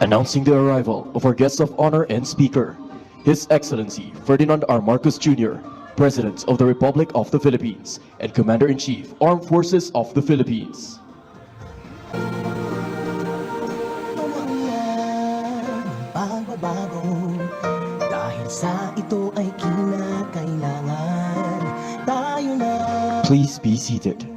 Announcing the arrival of our guest of honor and speaker, His Excellency Ferdinand R. Marcos Jr., President of the Republic of the Philippines and Commander-in-Chief, Armed Forces of the Philippines. Please be seated.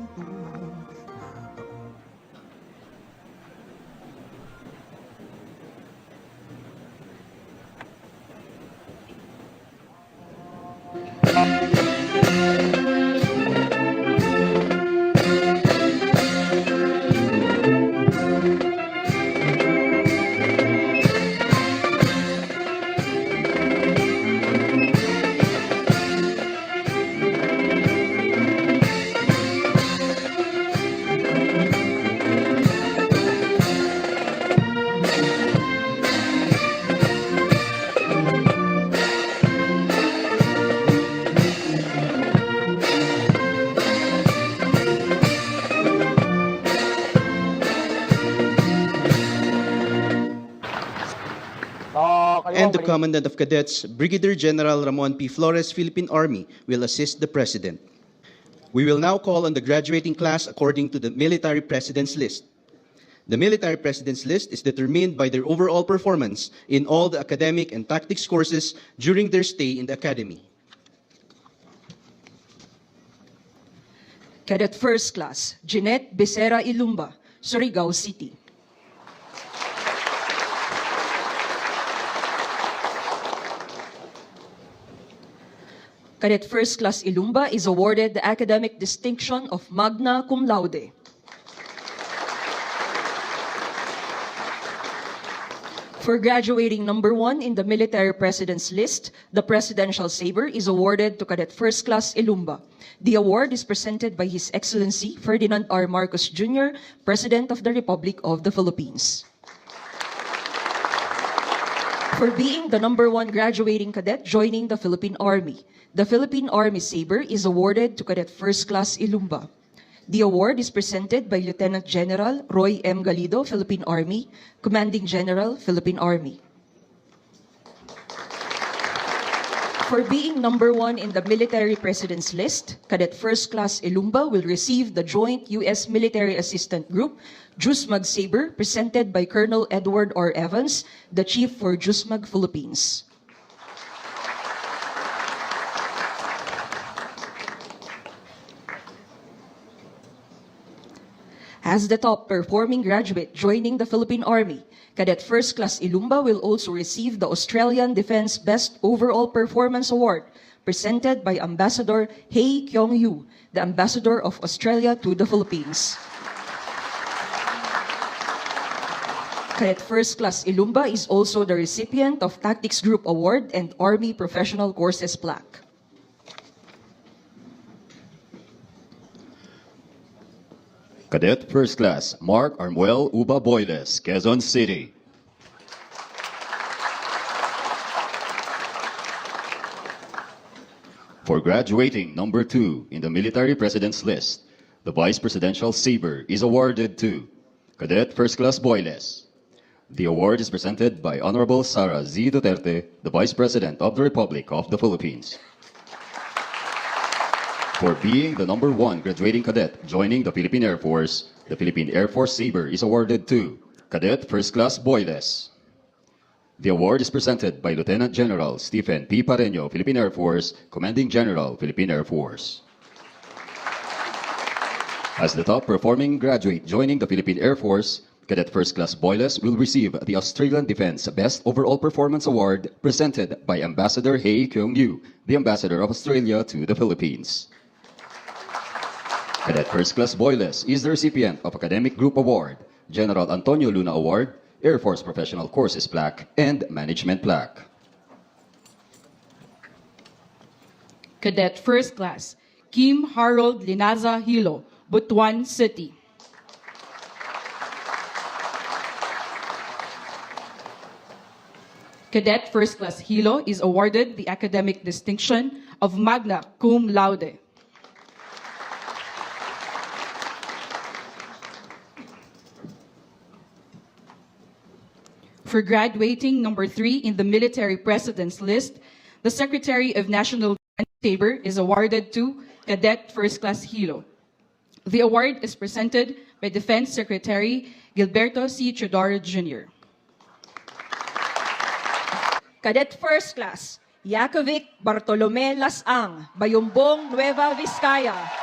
And the Commandant of Cadets, Brigadier General Ramon P. Flores, Philippine Army, will assist the President. We will now call on the graduating class according to the Military President's List. The Military President's List is determined by their overall performance in all the academic and tactics courses during their stay in the Academy. Cadet First Class, Jeanette Becerra Ilumba, Surigao City. Cadet First Class Ilumba is awarded the academic distinction of Magna Cum Laude. For graduating number one in the military president's list, the Presidential Saber is awarded to Cadet First Class Ilumba. The award is presented by His Excellency Ferdinand R. Marcos Jr., President of the Republic of the Philippines. For being the number one graduating cadet joining the Philippine Army, the Philippine Army Saber is awarded to Cadet First Class Ilumba. The award is presented by Lieutenant General Roy M. Galido, Philippine Army, Commanding General, Philippine Army. For being number one in the military president's list, Cadet First Class Ilumba will receive the Joint U.S. Military Assistant Group, JUSMAG Saber, presented by Colonel Edward R. Evans, the Chief for JUSMAG Philippines. As the top performing graduate joining the Philippine Army, Cadet First Class Ilumba will also receive the Australian Defense Best Overall Performance Award presented by Ambassador Hei Kyong Yu, the Ambassador of Australia to the Philippines. Cadet First Class Ilumba is also the recipient of Tactics Group Award and Army Professional Courses Plaque. Cadet First Class Mark Armuel Uba Boyles, Quezon City. For graduating number two in the Military President's List, the Vice Presidential Saber is awarded to Cadet First Class Boyles. The award is presented by Honorable Sara Z. Duterte, the Vice President of the Republic of the Philippines. For being the number one graduating cadet joining the Philippine Air Force, the Philippine Air Force Saber is awarded to Cadet First Class Boyles. The award is presented by Lieutenant General Stephen P. Pareño, Philippine Air Force, Commanding General, Philippine Air Force. As the top performing graduate joining the Philippine Air Force, Cadet First Class Boyles will receive the Australian Defense Best Overall Performance Award presented by Ambassador Hei Kyung Yu, the Ambassador of Australia to the Philippines. Cadet First Class Boyles is the recipient of Academic Group Award, General Antonio Luna Award, Air Force Professional Courses Plaque, and Management Plaque. Cadet First Class, Kim Harold Linaza Hilo, Butuan City. Cadet First Class Hilo is awarded the academic distinction of Magna Cum Laude. For graduating number three in the military president's list, the Secretary of National Defense Saber is awarded to Cadet First Class Hilo. The award is presented by Defense Secretary Gilberto C. Chodoro Jr. Cadet First Class, Yakovic Bartolome Lasang, Bayumbong, Nueva Vizcaya.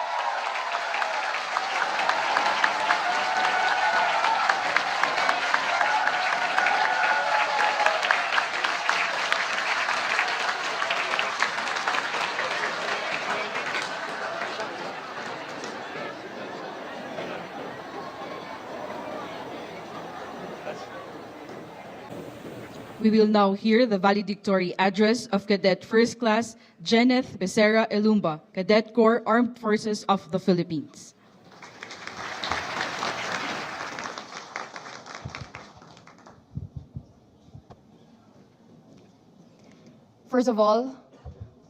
We will now hear the valedictory address of Cadet First Class Jeneth Becerra Elumba, Cadet Corps Armed Forces of the Philippines. First of all,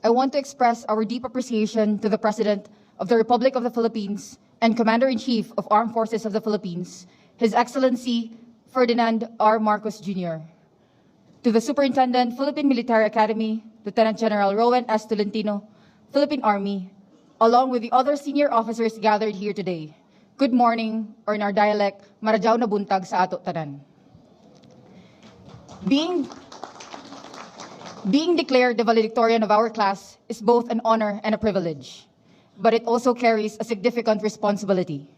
I want to express our deep appreciation to the President of the Republic of the Philippines and Commander-in-Chief of Armed Forces of the Philippines, His Excellency Ferdinand R. Marcos Jr. To the Superintendent, Philippine Military Academy, Lieutenant General Rowan S. Tolentino, Philippine Army, along with the other senior officers gathered here today. Good morning, or in our dialect, Marajaw na buntag sa ato tanan. Being being declared the valedictorian of our class is both an honor and a privilege, but it also carries a significant responsibility.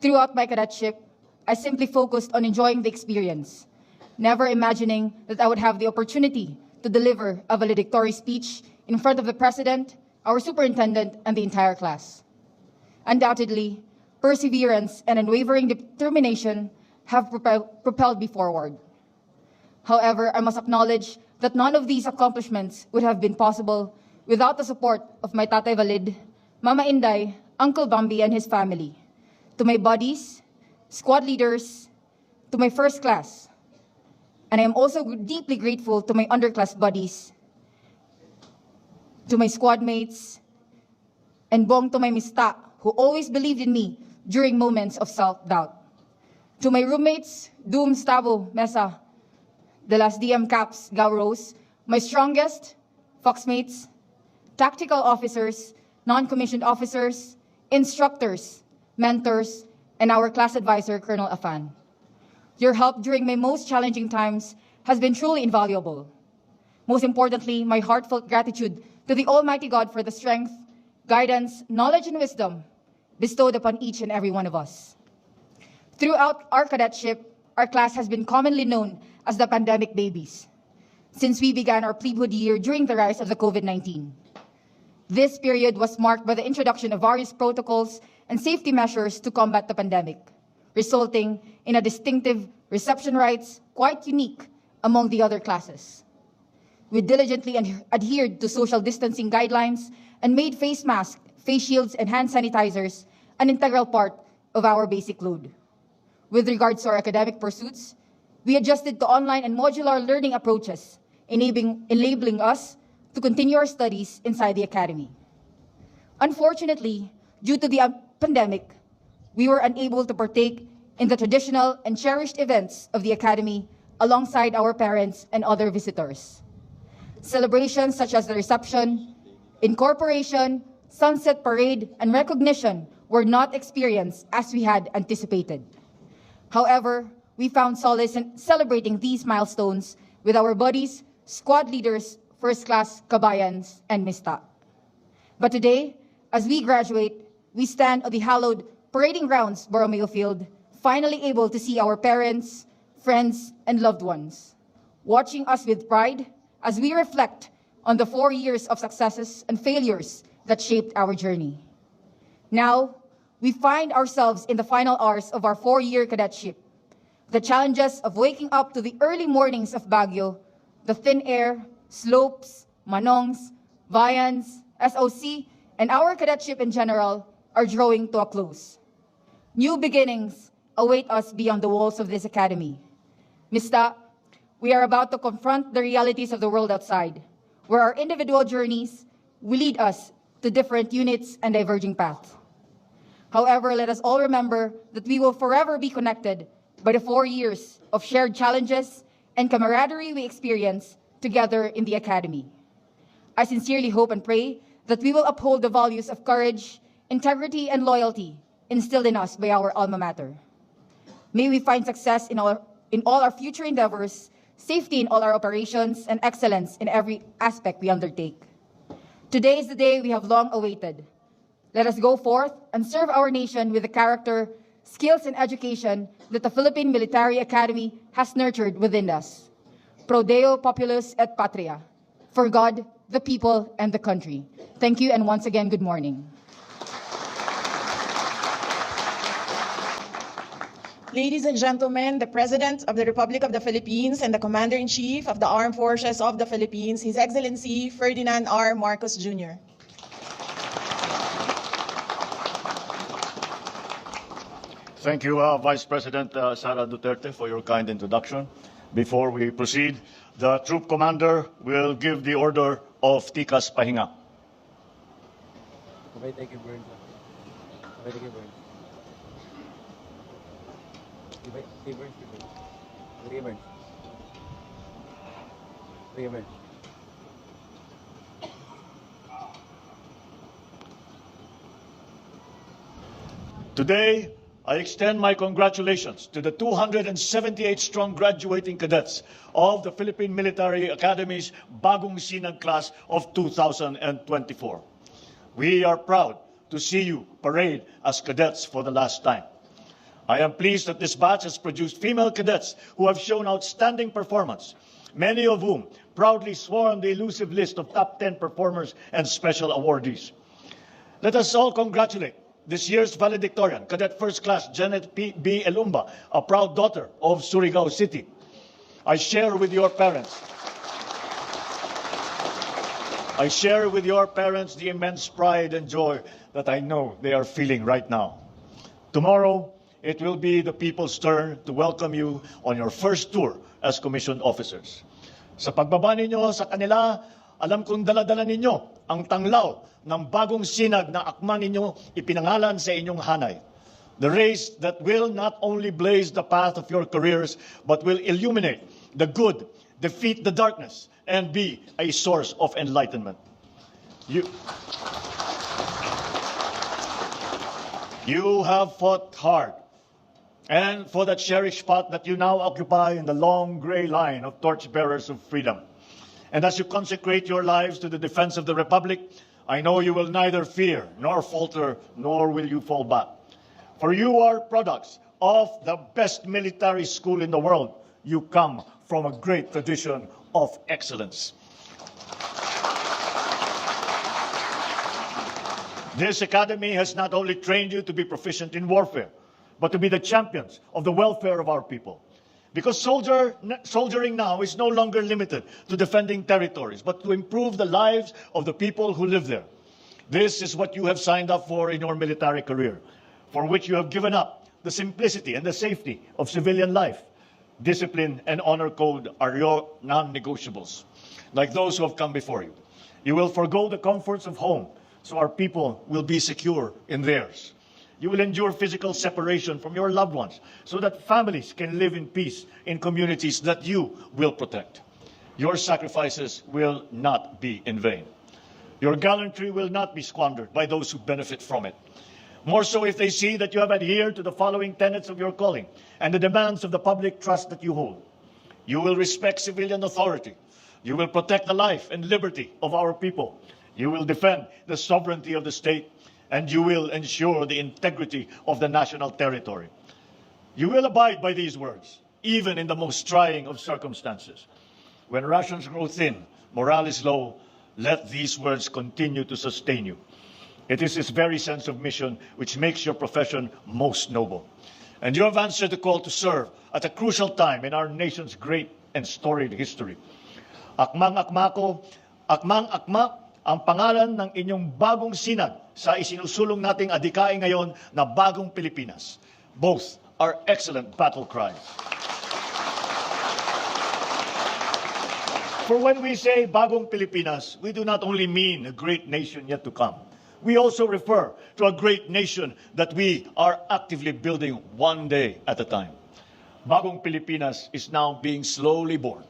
Throughout my cadetship, I simply focused on enjoying the experience, never imagining that I would have the opportunity to deliver a valedictory speech in front of the president, our superintendent, and the entire class. Undoubtedly, perseverance and unwavering determination have propelled me forward. However, I must acknowledge that none of these accomplishments would have been possible without the support of my Tatay Valid, Mama Inday, Uncle Bambi, and his family, to my buddies, squad leaders, to my first class. And I am also deeply grateful to my underclass buddies, to my squad mates, and bong to my mista, who always believed in me during moments of self-doubt. To my roommates, Doom, Stavo, Mesa, the last DM Caps, Gauros, my strongest, Foxmates, tactical officers, non-commissioned officers, instructors, mentors, and our class advisor, Colonel Afan. Your help during my most challenging times has been truly invaluable. Most importantly, my heartfelt gratitude to the Almighty God for the strength, guidance, knowledge, and wisdom bestowed upon each and every one of us. Throughout our cadetship, our class has been commonly known as the pandemic babies since we began our plebehood year during the rise of the COVID-19. This period was marked by the introduction of various protocols and safety measures to combat the pandemic, resulting in a distinctive reception rights quite unique among the other classes. We diligently ad- adhered to social distancing guidelines and made face masks, face shields, and hand sanitizers an integral part of our basic load. With regards to our academic pursuits, we adjusted to online and modular learning approaches, enabling, enabling us to continue our studies inside the academy. Unfortunately, due to the pandemic, we were unable to partake in the traditional and cherished events of the academy alongside our parents and other visitors. Celebrations such as the reception, incorporation, sunset parade, and recognition were not experienced as we had anticipated. However, we found solace in celebrating these milestones with our buddies, squad leaders, first class kabayans, and Mista. But today, as we graduate, we stand on the hallowed parading grounds, Borromeo Field, finally able to see our parents, friends, and loved ones, watching us with pride as we reflect on the four years of successes and failures that shaped our journey. Now, we find ourselves in the final hours of our four-year cadetship. The challenges of waking up to the early mornings of Baguio, the thin air, slopes, manongs, viands, SOC, and our cadetship in general are drawing to a close. New beginnings await us beyond the walls of this academy. Mista, we are about to confront the realities of the world outside, where our individual journeys will lead us to different units and diverging paths. However, let us all remember that we will forever be connected by the four years of shared challenges and camaraderie we experience together in the academy. I sincerely hope and pray that we will uphold the values of courage, integrity, and loyalty instilled in us by our alma mater. May we find success in all, in all our future endeavors, safety in all our operations, and excellence in every aspect we undertake. Today is the day we have long awaited. Let us go forth and serve our nation with the character, skills, and education that the Philippine Military Academy has nurtured within us. Pro Deo Populus et Patria. For God, the people, and the country. Thank you, and once again, good morning. Ladies and gentlemen, the President of the Republic of the Philippines and the Commander-in-Chief of the Armed Forces of the Philippines, His Excellency Ferdinand R. Marcos Jr. Thank you, uh, Vice President uh, Sara Duterte, for your kind introduction. Before we proceed, the troop commander will give the order of Tikas Pahinga. Okay, thank you, Bern. Okay, thank you, Bern. Today, I extend my congratulations to the 278 strong graduating cadets of the Philippine Military Academy's Bagong Sinag class of 2024. We are proud to see you parade as cadets for the last time. I am pleased that this batch has produced female cadets who have shown outstanding performance, many of whom proudly sworn the elusive list of top 10 performers and special awardees. Let us all congratulate this year's valedictorian, Cadet First Class Janet P. B. Elumba, a proud daughter of Surigao City. I share with your parents. I share with your parents the immense pride and joy that I know they are feeling right now. Tomorrow, it will be the people's turn to welcome you on your first tour as commissioned officers. Sa pagbaba ninyo sa kanila, alam kong daladala ninyo ang tanglaw ng bagong sinag na akma ninyo ipinangalan sa inyong hanay. The race that will not only blaze the path of your careers, but will illuminate the good, defeat the darkness, and be a source of enlightenment. You, you have fought hard and for that cherished spot that you now occupy in the long gray line of torchbearers of freedom. And as you consecrate your lives to the defense of the Republic, I know you will neither fear nor falter, nor will you fall back. For you are products of the best military school in the world. You come from a great tradition of excellence. This academy has not only trained you to be proficient in warfare, but to be the champions of the welfare of our people. Because soldier, soldiering now is no longer limited to defending territories, but to improve the lives of the people who live there. This is what you have signed up for in your military career, for which you have given up the simplicity and the safety of civilian life. Discipline and honor code are your non-negotiables, like those who have come before you. You will forego the comforts of home, so our people will be secure in theirs. You will endure physical separation from your loved ones so that families can live in peace in communities that you will protect. Your sacrifices will not be in vain. Your gallantry will not be squandered by those who benefit from it. More so if they see that you have adhered to the following tenets of your calling and the demands of the public trust that you hold. You will respect civilian authority. You will protect the life and liberty of our people. You will defend the sovereignty of the state and you will ensure the integrity of the national territory. You will abide by these words, even in the most trying of circumstances. When rations grow thin, morale is low, let these words continue to sustain you. It is this very sense of mission which makes your profession most noble. And you have answered the call to serve at a crucial time in our nation's great and storied history. Akmang-akma ko, akmang-akma ang pangalan ng inyong bagong sinag sa isinusulong nating adikain ngayon na bagong Pilipinas. Both are excellent battle cries. For when we say bagong Pilipinas, we do not only mean a great nation yet to come. We also refer to a great nation that we are actively building one day at a time. Bagong Pilipinas is now being slowly born.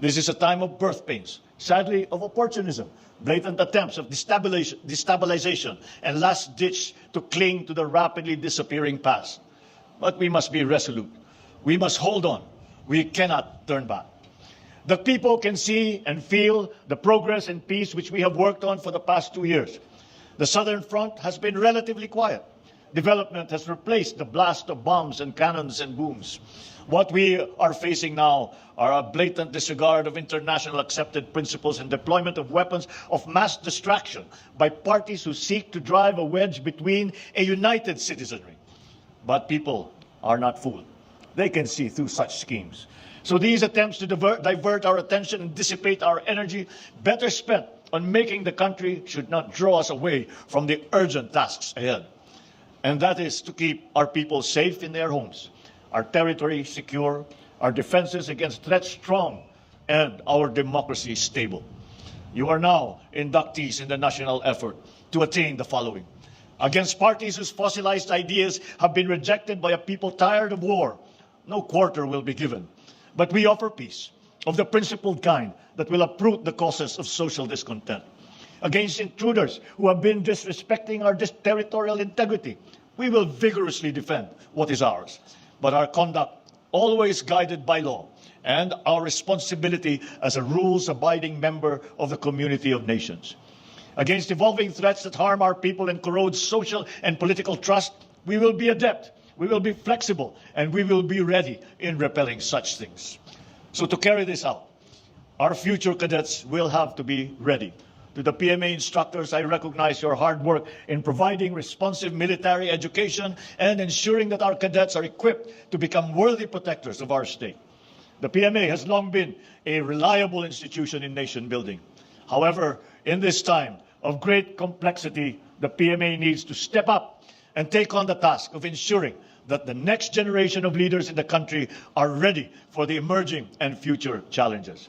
This is a time of birth pains, sadly of opportunism, blatant attempts of destabilization, and last ditch to cling to the rapidly disappearing past. But we must be resolute. We must hold on. We cannot turn back. The people can see and feel the progress and peace which we have worked on for the past two years. The Southern Front has been relatively quiet. Development has replaced the blast of bombs and cannons and booms. What we are facing now are a blatant disregard of international accepted principles and deployment of weapons of mass destruction by parties who seek to drive a wedge between a united citizenry. But people are not fooled. They can see through such schemes. So these attempts to divert, divert our attention and dissipate our energy, better spent on making the country, should not draw us away from the urgent tasks ahead. And that is to keep our people safe in their homes, our territory secure, our defenses against threats strong, and our democracy stable. You are now inductees in the national effort to attain the following. Against parties whose fossilized ideas have been rejected by a people tired of war, no quarter will be given. But we offer peace of the principled kind that will uproot the causes of social discontent. Against intruders who have been disrespecting our territorial integrity, we will vigorously defend what is ours. But our conduct always guided by law and our responsibility as a rules abiding member of the community of nations. Against evolving threats that harm our people and corrode social and political trust, we will be adept, we will be flexible, and we will be ready in repelling such things. So to carry this out, our future cadets will have to be ready. To the PMA instructors, I recognize your hard work in providing responsive military education and ensuring that our cadets are equipped to become worthy protectors of our state. The PMA has long been a reliable institution in nation building. However, in this time of great complexity, the PMA needs to step up and take on the task of ensuring that the next generation of leaders in the country are ready for the emerging and future challenges.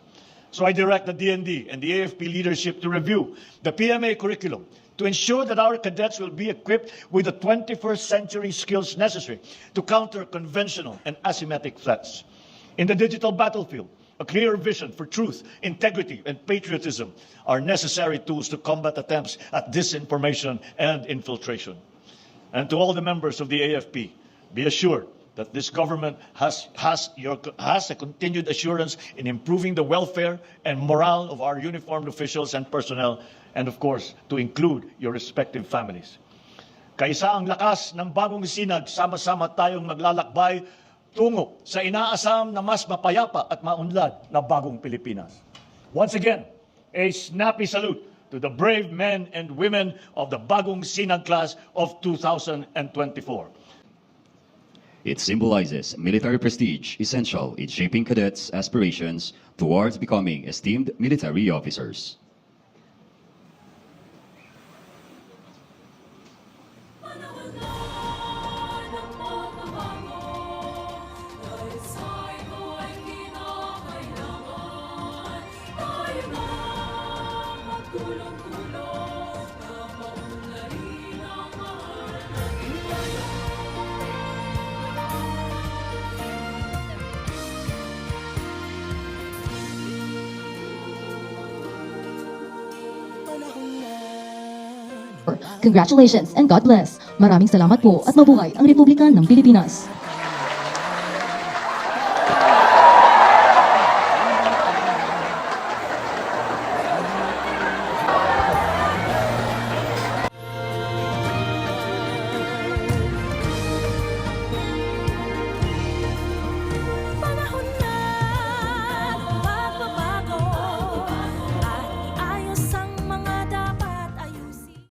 So I direct the DND and the AFP leadership to review the PMA curriculum to ensure that our cadets will be equipped with the 21st century skills necessary to counter conventional and asymmetric threats. In the digital battlefield, a clear vision for truth, integrity, and patriotism are necessary tools to combat attempts at disinformation and infiltration. And to all the members of the AFP, be assured that this government has, has, your, has a continued assurance in improving the welfare and morale of our uniformed officials and personnel, and of course, to include your respective families. Kaisa ang lakas ng bagong sinag, sama-sama tayong maglalakbay tungo sa inaasam na mas mapayapa at maunlad na bagong Pilipinas. Once again, a snappy salute to the brave men and women of the bagong sinag class of 2024. It symbolizes military prestige essential in shaping cadets' aspirations towards becoming esteemed military officers. Congratulations and God bless. Maraming salamat po at mabuhay ang Republika ng Pilipinas.